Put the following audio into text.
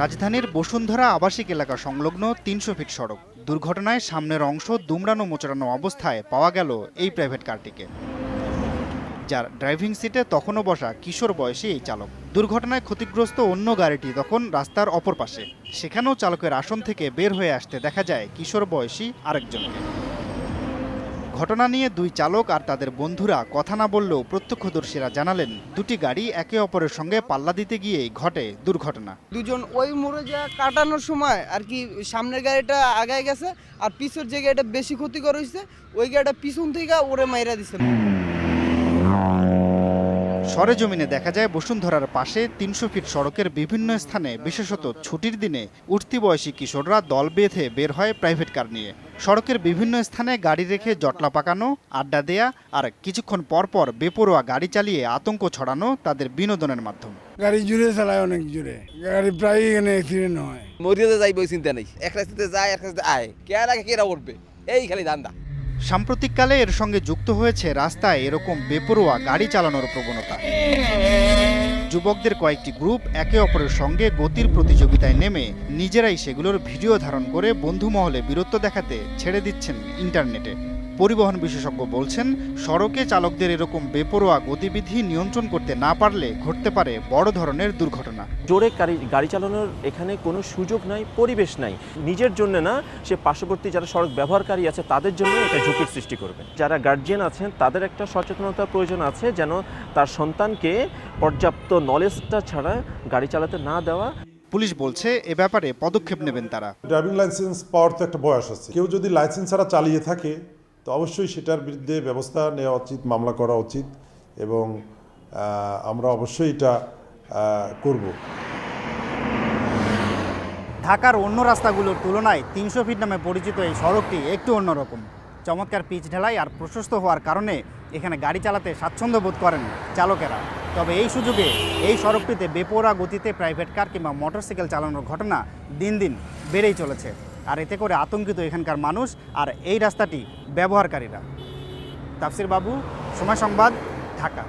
রাজধানীর বসুন্ধরা আবাসিক এলাকা সংলগ্ন তিনশো ফিট সড়ক। দুর্ঘটনায় সামনের অংশ দুমড়ানো মোচড়ানো অবস্থায় পাওয়া গেল এই প্রাইভেট কারটিকে যার ড্রাইভিং সিটে তখনও বসা কিশোর বয়সী এই চালক। দুর্ঘটনায় ক্ষতিগ্রস্ত অন্য গাড়িটি তখন রাস্তার অপর পাশে। সেখানেও চালকের আসন থেকে বের হয়ে আসতে দেখা যায় কিশোর বয়সী আরেকজনকে। ঘটনা নিয়ে দুই চালক আর তাদের বন্ধুরা কথা না বললেও প্রত্যক্ষদর্শীরা জানালেন, দুটি গাড়ি একে অপরের সঙ্গে পাল্লা দিতে গিয়েই ঘটে দুর্ঘটনা। দুজন ওই মোড়ে যা কাটানোর সময় আর কি সামনের গাড়িটা আগায় গেছে আর পিছের যে গাড়িটা বেশি ক্ষতিকর হয়েছে, ওই গাড়িটা পিছন থেকে ওরে মাইরা দিছে। সরেজমিনে দেখা যায় বসুন্ধরার পাশে তিনশো ফিট সড়কের বিভিন্ন স্থানে বিশেষত ছুটির দিনে উঠতি বয়সী কিশোররা দল বেঁধে বের হয় প্রাইভেট কার নিয়ে। সড়কের বিভিন্ন স্থানে গাড়ি রেখে জটলা পাকানো আড্ডা দেয়া আর কিছুক্ষণ পর পর বেপরোয়া গাড়ি চালিয়ে আতঙ্ক ছড়ানো তাদের বিনোদনের মাধ্যম। গাড়ি জুড়ে চালায় অনেক জুড়ে। গাড়ি প্রায় এখানে অ্যাক্সিডেন্ট হয়। মরিয়াতে যাইব চিন্তা নেই। এক রাস্তাতে যায় এক রাস্তাতে আয়। কে আগে কেরা উঠবে? এই খালি ধান্দা। সাম্প্রতিককালে এর সঙ্গে যুক্ত হয়েছে রাস্তায় এরকম বেপরোয়া গাড়ি চালানোর প্রবণতা। যুবকদের কয়েকটি গ্রুপ একে অপরের সঙ্গে গতির প্রতিযোগিতায় নেমে নিজেরাই সেগুলোর ভিডিও ধারণ করে বন্ধু মহলে বীরত্ব দেখাতে ছেড়ে দিচ্ছেন ইন্টারনেটে। পরিবহন বিশেষজ্ঞ বলছেন সড়কে চালকদের এরকম বেপরোয়া গতিবিধি নিয়ন্ত্রণ করতে না পারলে ঘটতে পারে বড় ধরনের দুর্ঘটনা। জোরে গাড়ি গাড়ি চালানোর এখানে কোনো সুযোগ নাই পরিবেশ নাই। নিজের জন্য না সে পার্শ্ববর্তী যারা সড়ক ব্যবহারকারী আছে তাদের জন্য এটা ঝুঁকির সৃষ্টি করবে। যারা গার্জিয়ান আছেন তাদের একটা সচেতনতার প্রয়োজন আছে যেন তার সন্তানকে পর্যাপ্ত নলেজটা ছাড়া গাড়ি চালাতে না দেওয়া। পুলিশ বলছে এ ব্যাপারে পদক্ষেপ নেবেন তারা। ড্রাইভিং লাইসেন্স পাওয়ার তো একটা বয়স আছে। কেউ যদি লাইসেন্স ছাড়া চালিয়ে থাকে তো অবশ্যই সেটার বিরুদ্ধে ব্যবস্থা নেওয়া উচিত, মামলা করা উচিত এবং আমরা অবশ্যই এটা করব। ঢাকার অন্য রাস্তাগুলোর তুলনায় তিনশো ফিট নামে পরিচিত এই সড়কটি একটু অন্যরকম। চমৎকার পিচ ঢালাই আর প্রশস্ত হওয়ার কারণে এখানে গাড়ি চালাতে স্বাচ্ছন্দ্য বোধ করেন চালকেরা। তবে এই সুযোগে এই সড়কটিতে বেপোরা গতিতে প্রাইভেট কার কিংবা মোটরসাইকেল চালানোর ঘটনা দিন দিন বেড়েই চলেছে। আর এতে করে আতঙ্কিত এখানকার মানুষ আর এই রাস্তাটি ব্যবহারকারীরা। তাফসির বাবু, সময় সংবাদ, ঢাকা।